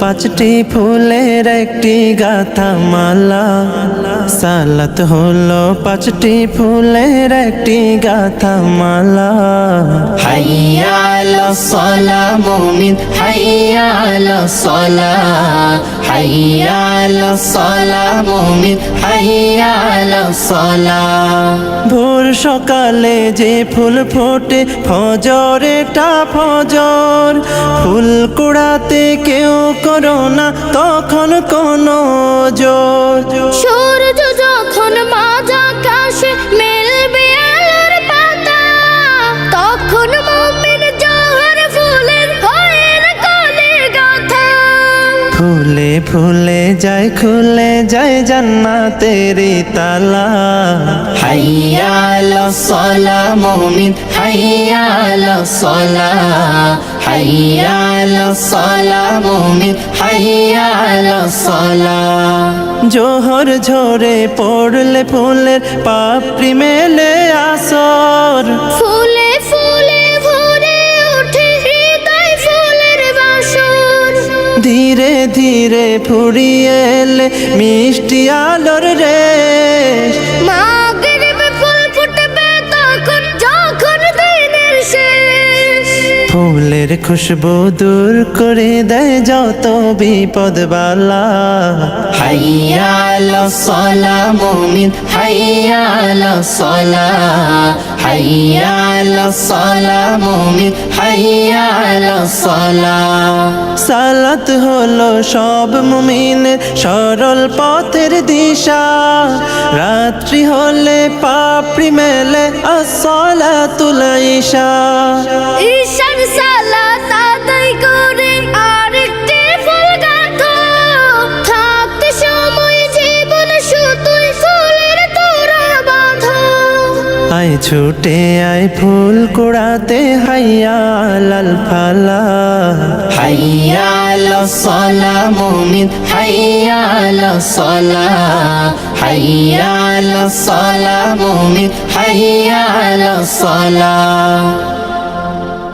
পাঁচটি ফুলের একটি গাথা মালা। সালাত হলো পাঁচটি ফুলের একটি গাথা মালা। হাইয়া আলা সলা মুমিন, হাইয়া আলা সলা। হাইয়া আলা সলা মুমিন, হাইয়া আলা সলা। সকালে যে ফুল ফোটে ফজর এটা ফজর। ফুল কুড়াতে কেউ করো না, তখন কোনো জোর। ফুলে ফুলে যায় খুলে যায় জান্নাতেরি তালা। হাইয়া আলা সলা মুমিন হাইয়া আলা সলা। হাইয়া আলা সলা মুমিন হাইয়া আলা সলা। জোহর ঝরে পড়লে ফুলের পাপড়ি মেলে আসর। ফুলে ধীরে ফুরিয়ে মিষ্টি আলোর রেশ খুশবু দূর করে দেয় যত বিপদ বালা। হাইয়া আলা সলা মুমিন হাইয়া আলা সলা। হাইয়া আলা সলা মুমিন হাইয়া আলা সলা। সালাত হলো সব মুমিনের সরল পথের দিশা। রাত্রি হলে পাপড়ি মেলে আসলা তুলাইশা ঈশান আয় ছুটে আয় ফুল কুড়াতে হাইয়া লাল ফালা। হাইয়া সলা মুমিন, হাইয়া সলা। হাইয়া সলা মুমিন, হাইয়া সলা।